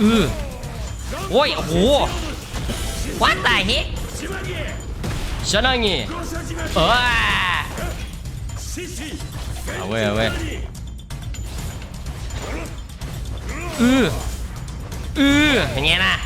อือโอ้ย โอ้โหวัดตายเฮ้ชนะงี้เออเอาเว้ยเอาเว้ยเออเออเป็นไงนะ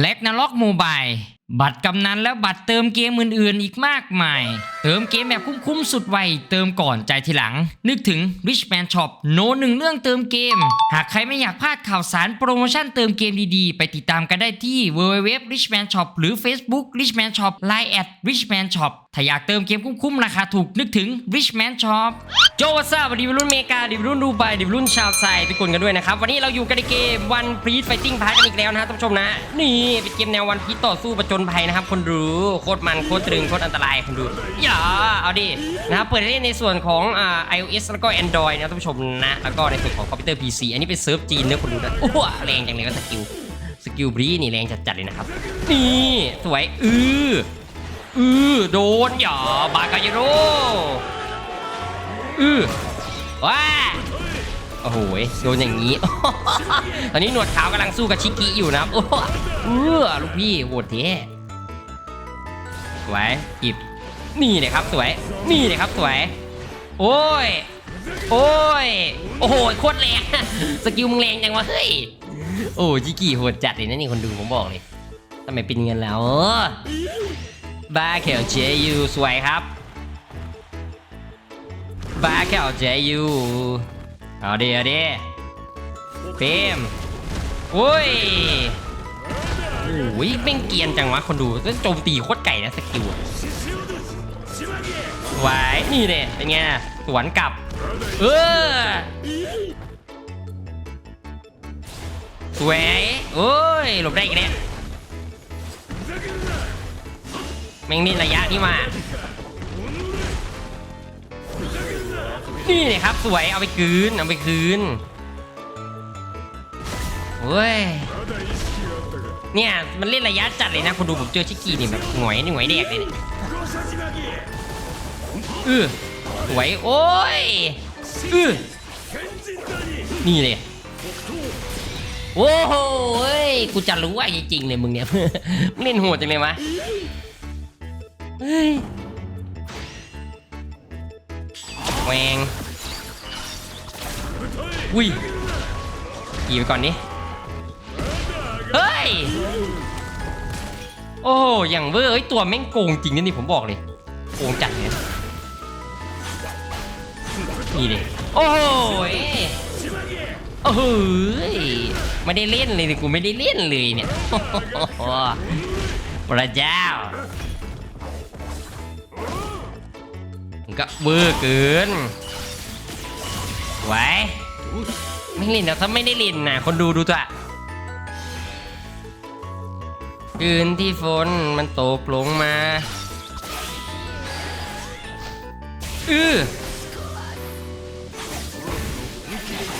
และ Ragnarok Mobile บัตรกำนันและบัตรเติมเกมอื่นๆ อีกมากมาย เติมเกมแบบคุ้มๆสุดไว เติมก่อนใจทีหลัง นึกถึง Rich Man Shop โนหนึ่งเรื่องเติมเกม หากใครไม่อยากพลาดข่าวสารโปรโมชั่นเติมเกมดีๆ ไปติดตามกันได้ที่ www Rich Man Shop หรือ Facebook Rich Man Shop Line at Rich Man Shop ถ้าอยากเติมเกมคุ้มๆ ราคาถูกนึกถึง Rich Man Shop โจวัสดีดิวรุ่นเมกาดิวรุ่นดูไบดิวรุ่นชาวไซทุกคนกันด้วยนะครับ วันนี้เราอยู่กันในเกม One Piece Fighting Pass กันอีกแล้วนะครับท่านผู้ชมนะ นี่เป็นเกมแนว One Piece ต่อสู้ประจนภัยนะครับ คนดูโคตรมันโคตรตรึงโคตรอันตรายคนดูอย่าเอาดินะครับเปิดให้เล่นในส่วนของอ่า iOS แล้วก็ Android นะท่านผู้ชมนะแล้วก็ในส่วนของคอมพิวเตอร์ PC อันนี้เป็นเซิร์ฟจีนเนื้อะคนดูนะโอ้โหแรงจังเลยก็สกิลสกิลบรีนี่แรงจัดๆเลยนะครับนี่สวยอือ อือโดนอย่าบากายโรอือว้าโอ้โหโดนอย่างนี้ ตอนนี้หนวดขาวกำลังสู้กับชิกิอยู่นะครับโอ้เออลูกพี่โหดเท่สวยหยิบนี่เลยครับสวย นี่เลยครับสวย โอ้ย โอ้ย โอ้โหโคตรแรงสกิลมึงแรงจังวะเฮ้ย โอ้จิกิโหดจัดเลยนะนี่คนดูผมบอกเลยทำไมเป็นเงินแล้วเออ บาเขลเจยูสวยครับบาเขลเจยูเอาดิเอาดิเฟมโอ้ยโอ้ยแม่งเกียนจังวะคนดูโจมตีโคตรไก่นะสกิลอะไหวนี่เนี่ยเป็นไงสวนกลับ เออสวยโอ้ยหลบได้อีกแล้ว แม่งนี่ระยะนี่มานี่เลยครับสวยเอาไปคืนเอาไปคืนโอ้ยเนี่ยมันเล่นระยะจัดเลยนะคุณดูผมเจอชิกกี้นี่แบบหงอยหงอยแดกเลยเนี่ยเออสวยโอ้ยเออนี่เลยโอ้โห้ยกูจะรู้ว่าจริงๆเลยมึงเนี่ยมึงเล่นโหดจังเลยวะ เฮ้ยแหวงอุ้ยขี่ไปก่อนนี่เฮ้ย โอ้โหอย่างเวอร์เอ้ยตัวแม่งโกงจริงนะนี่ผมบอกเลย โกงจัดเนี่ยนี่เลยโอ้โหเอ้ยโอ้โหยไม่ได้เล่นเลยนี่กูไม่ได้เล่นเลยเนี่ยพระเจ้า มันก็เบอร์เกินไหวไม่ล่นแต่ถ้าไม่ได้ล่นนะคนดูดูตัวคืนที่ฝนมันตกลงมาอือ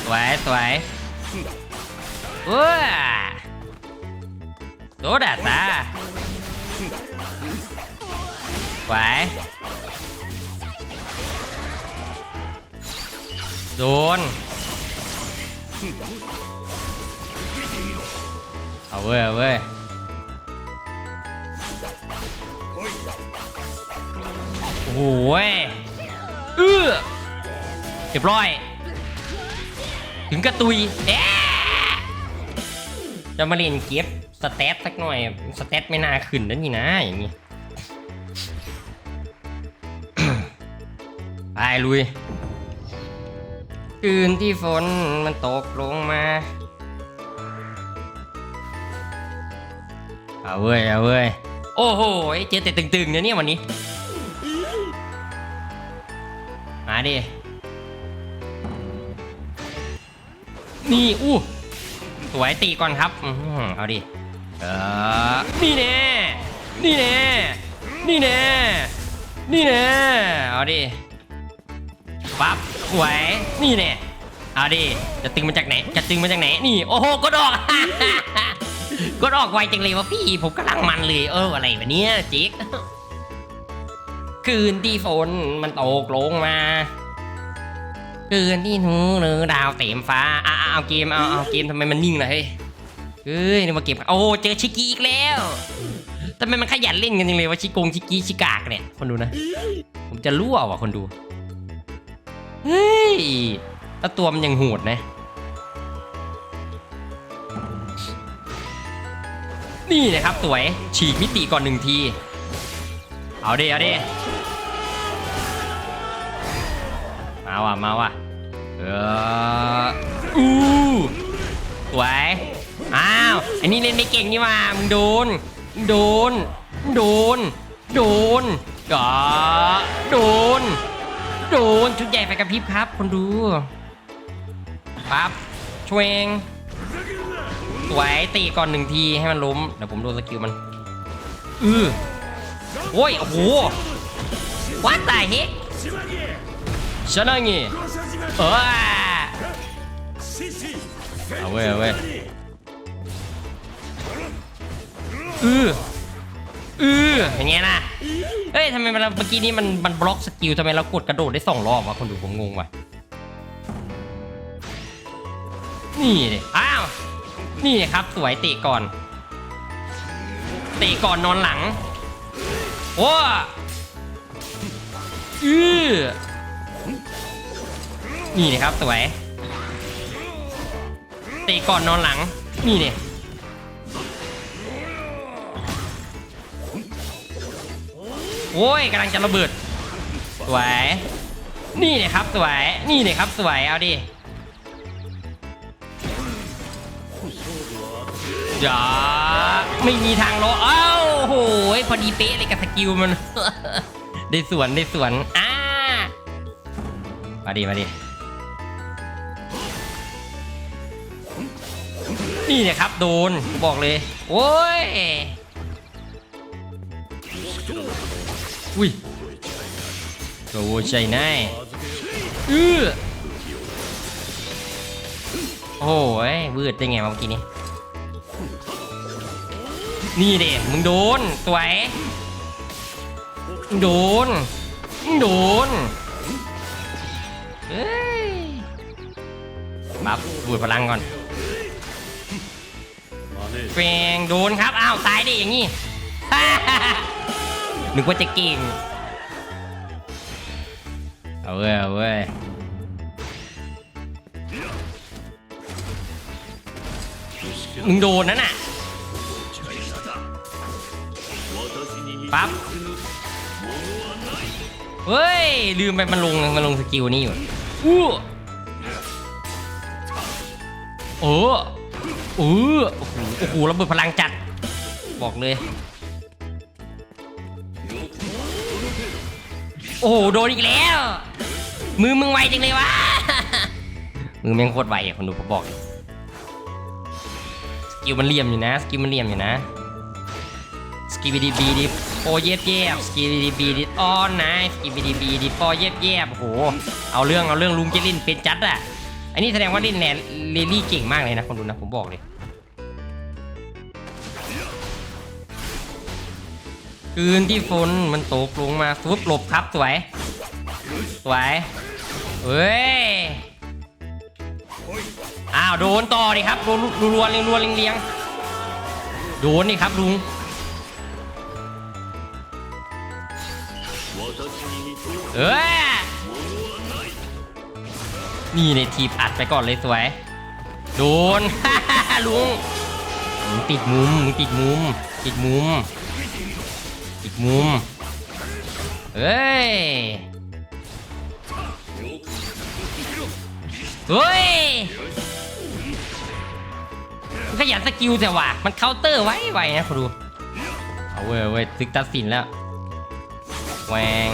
สวยสวยว้าโดดาตาสวย โดน เอาเว้ยเอาเว้ยโอ้โหยเอ้อเรียบร้อย ถึงกระตุยเอ๊ะจะมาเล่นเก็บสเตตสักหน่อย สเตตไม่น่าขึ้นนั่นนี่นะอย่างนี้ ไปลุย คืนที่ฝนมันตกลงมา เอาเว้ย เอาเว้ย โอ้โห เจอแต่ตึงๆเนี่ยเนี่ยวันนี้ มาดิ นี่ อู้สวยตีก่อนครับ เอาดิ เออ นี่แน่ นี่แน่ นี่แน่ นี่แน่ เอาดิ ปั๊บสวยนี่แน่เอาดิจะตึงมาจากไหนจะตึงมาจากไหนนี่โอ้โหกดออกกดออกไวจังเลยวะพี่ผมกำลังมันเลยเอออะไรวะเนี่ยจิ๊กคืนที่ฝนมันตกลงมาคืนที่หนูเนือดาวเต็มฟ้าอะเอาเกมเอาเอาเกมทำไมมันนิ่งล่ะเฮ้ยเฮ้ยนี่มาเก็บโอ้เจอชิกกี้อีกแล้วทำไมมันขยันเล่นกันจังเลยว่าชิกงชิกกี้ชิกากเนี่ยคนดูนะ ผมจะรั่วว่ะคนดู เฮ้ยแล้วตัวมันยังโหดนะ นี่นะครับสวย ฉีกมิติก่อนหนึ่งที เอาดิเอาดิมาว่ะมาว่ะเอออู้สวย อ้าว อันนี้เล่นไม่เก่งนี่ว่ามึงโดนมึงโดน โดน โดนก็โดน โดนชุดใหญ่ไฟกระพริบครับ คนดูปั๊บชวงสวยตีก่อนหนึ่งทีให้มันล้มเดี๋ยวผมโดนสกิลมันอือโอ้ยโอ้โหวัดตายเฮ็กชนะงี้เออเอาเว้ยเอาเว้ยอือ อืออย่างเงี้ยนะเอ้ยทำไมมันเมื่อกี้นี้มันมันบล็อกสกิลทำไมเรากดกระโดดได้สองรอบวะคนดูผมงงว่ะนี่ดิอ้าวนี่ครับสวยเตะก่อนเตะก่อนนอนหลังโอ้อือนี่นะครับสวยเตะก่อนนอนหลังนี่เนี่ย โอ้ยกำลังจะระเบิด สวย นี่เนี่ยครับสวย นี่เนี่ยครับสวย เอาดิอย่าไม่มีทางรอดเอ้าโหยพอดีเป๊ะเลยกับสกิลมัน ได้สวนได้สวนอ่ามาดิมาดิ นี่เนี่ยครับโดน บอกเลย โอ้ย อุ้ยโอ้ใช่แน่อือโอ้ยวืดได้ไงเมื่อกี้นี้ นี่เด็มึงโดนสวยมึงโดนมึงโดน เฮ้ยมาบูดพลังก่อนแฟงโดนครับ อ้าว ตายดิอย่างงี้ นึกว่าจะเก่ง เอาเว้ยเอาเว้ยมึงโดนนั่นน่ะปั๊บเฮ้ย ลืมไปมันลงมันลงสกิลนี่อยู่อู้โอ้โอ้โอ้โหโอ้โหระเบิดพลังจัด บอกเลย โอ้โหโดนอีกแล้ว มือมึงไวจังเลยวะ มือแม่งโคตรไวอะคนดูผมบอกเลยสกิลมันเหลี่ยมอยู่นะสกิลมันเหลี่ยมอยู่นะสกิบีดีบีดิโอเย็บเย็บสกิบีดีบีดิออนนะสกิบีดีบีดิโอเย็บเย็บโอ้โหเอาเรื่องเอาเรื่องลุงเจลินเป็นจัดอะอันนี้แสดงว่าเล่นแนนเลลี่เก่งมากเลยนะคนดูนะผมบอกเลย คืนที่ฝนมันตกลงมาฟุบหลบครับสวย สวยเฮ้ย อ้าวโดนต่อดิครับโดนรัวเรียงรัวเรียงเรียงโดนนี่ครับลุงเออนี่ในทีบอัดไปก่อนเลยสวย โดนลุงมึงติดมุมมึงติดมุมติดมุม ดมุม เฮ้ย เฮ้ยขยันสกิลแต่ว่ามันเคาน์เตอร์ไว้ไวนะคุณดู เอาเว้ยเว้ยซึกตัดสินแล้วแหวง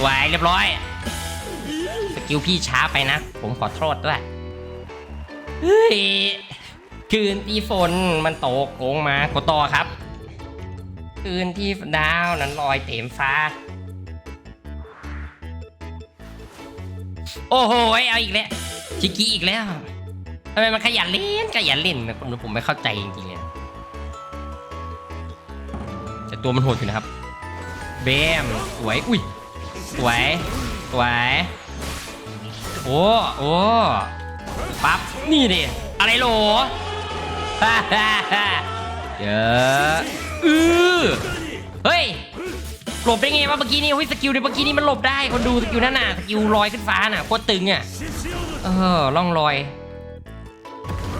ไหวเรียบร้อย สกิลพี่ช้าไปนะ ผมขอโทษด้วยเฮ้ย คืนที่ฝนมันตกลงมากดต่อครับ คืนที่ดาวนั้นลอยเต็มฟ้า โอ้โหเอาอีกแล้วชิกี้อีกแล้วทำไมมันขยันเล่นขยันเล่นนะผมผมไม่เข้าใจจริงๆเลยแต่ตัวมันโหดอยู่นะครับเบมสวยอุ้ยสวยสวยโอ้โอ้ปั๊บนี่ดิอะไรโหลฮ่าฮ่าฮ่าเยอะ อือเฮ้ย หลบได้ไงวะเมื่อกี้นี่เฮ้ยสกิลในเมื่อกี้นี่มันหลบได้คนดูสกิลนั่นน่ะสกิลลอยขึ้นฟ้าน่ะโคตรตึงอะเออล่องลอย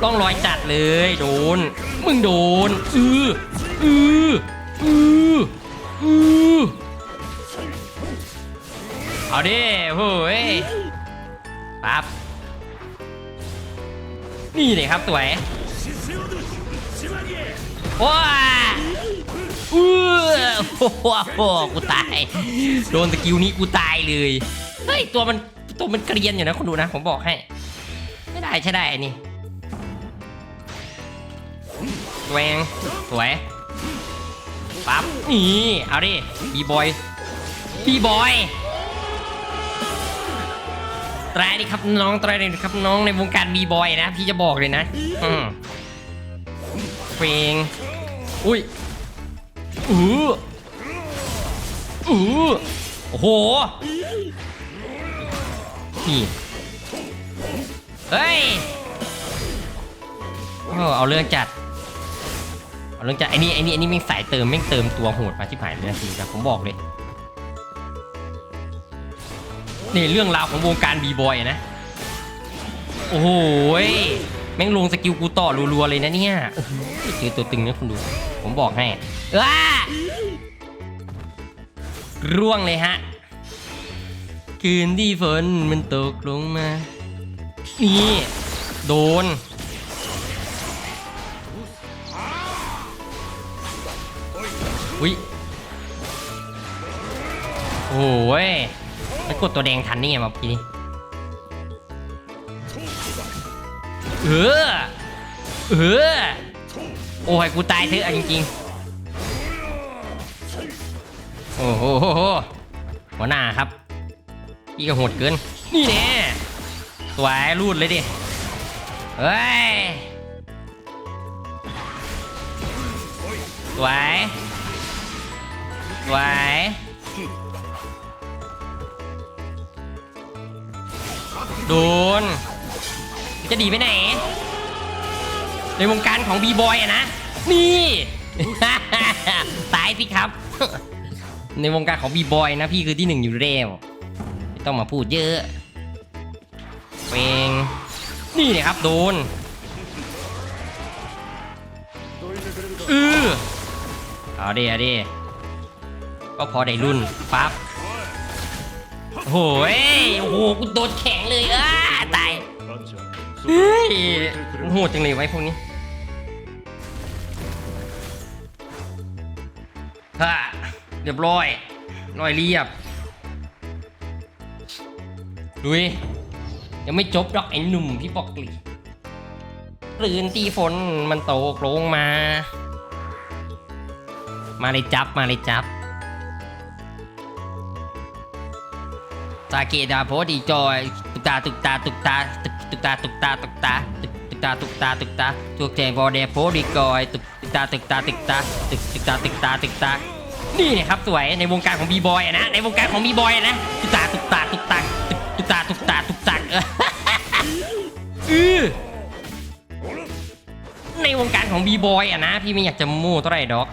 ล่องลอยจัดเลยโดน มึงโดน อืออืออืออือเอาดิเฮ้ยปั๊บนี่เลยครับสวย ว้าอือโอ้โหกูตาย โดนสกิลนี้กูตายเลย เฮ้ยตัวมันตัวมันเกรียนอยู่นะคนดูนะผมบอกให้ ไม่ได้ใช่ได้อันนี้แหวงสวยปั๊บนี่เอาดิบีบอยบีบอยตรายดิครับน้องตรายดิครับน้องในวงการบีบอยนะ พี่จะบอกเลยนะ อืม เพลงอุ้ยอืออือโอ้โห นี่ เฮ้ยโอ้เอาเรื่องจัด เอาเรื่องจัดไอ้นี่ไอ้นี่ไอ้นี่แม่งสายเติมแม่งเติมตัวโหดมาชิบหายเลยนะจริงนะผมบอกเลยนี่เรื่องราวของวงการบีบอยนะ โอ้โหย แม่งลงสกิลกูต่อรัวๆเลยนะเนี่ยโอ้โหเจอตัวตึงนะคุณดู ผมบอกให้ว้าร่วงเลยฮะ คืนที่ฝนมันตกลงมา นี่ โดน อุ้ยโอ้ยมันกดตัวแดงทันนี่ไงมื่อกี้นี้ เออเออโอ้ยกูตายเถอะจริงๆโอ้โหหัวหน้าครับพี่ก็โหดเกิน นี่แน่สวยรูดเลยดิเฮ้ยสวยสวยโดน จะดีไปไหน ในวงการของบีบอยอะนะ นี่ ตายสิครับ ในวงการของบีบอยนะ พี่คือที่หนึ่งอยู่เร็วไม่ต้องมาพูดเยอะเพลงนี่เนี่ยครับโดนอือเอาดิเอาดิก็พอได้รุ่นปั๊บโอ้โหยโอ้โหกูโดนแข็งเลยอ้าตาย เฮ้ยโหดจังเลยไว้พวกนี้ฮ่าเรียบร้อยร้อยเรียบดุยยังไม่จบดอกไอ้หนุ่มพี่บอกกลีรืนที่ฝนมันตกลงมา มาเลยจับมาเลยจับตาเกดาโพดีจอยตุกตาตุกตาตุกตาตุก ตุกตาตุกตาตุกตาตุกตาตุกตาตุกตาตุกแจงบอเดโพดีกอยตุกตาตุกตาตุกตาตุกตุกตาตุกตาตุกตานี่นะครับสวยในวงการของบีบอยนะในวงการของบีบอยนะตุกตาตุกตาตุกตาตุกตาตุกตาตุกตาเออในวงการของบีบอยอะนะ พี่ไม่อยากจะมู่เท่าไหร่ดอก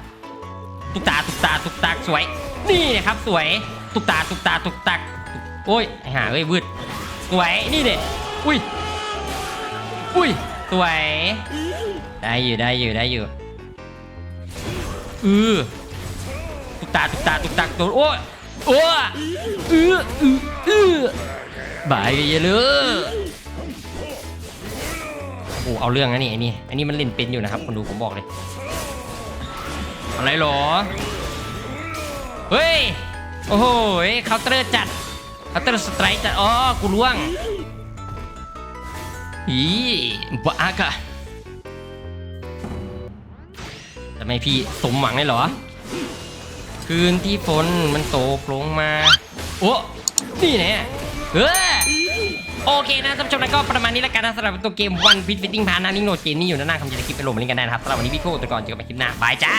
ตุกตาตุกตาตุกตาสวย นี่นะครับสวย ตุกตาตุกตาตุกตักโอ้ยหาเอ้ยวืดสวยนี่เด็ดอุ้ย อุ้ยสวย ได้อยู่ได้อยู่ได้อยู่อือตุกตาตุกตาตุกตักตัวโอ้ยโอ้ยอืออืออือบายกันเยอะเลยโอ้เอาเรื่องนะนี่ไอ้นี่อันนี้มันเล่นเป็นอยู่นะครับคนดูผมบอกเลย อะไรหรอ เฮ้ย โอ้โหเคาน์เตอร์จัดเคาน์เตอร์สไตร์จัดอ๋อกูล่วง อีบ้ากะทำไมพี่สมหวังเลยเหรอ คืนที่ฝนมันตกลงมา โอ้นี่แน่เออโอเคนะท่านผู้ชมแล้วก็ประมาณนี้แล้วกันนะสำหรับตัวเกม One Piece Fighting พานาลิงโหลดเกมนี้อยู่นะหน้าคำจะได้คลิปไปโหลดมาลิงก์กันได้นะครับสำหรับวันนี้พี่โก้ตัวก่อนเจอกันใหม่คลิปหน้าบายจ้า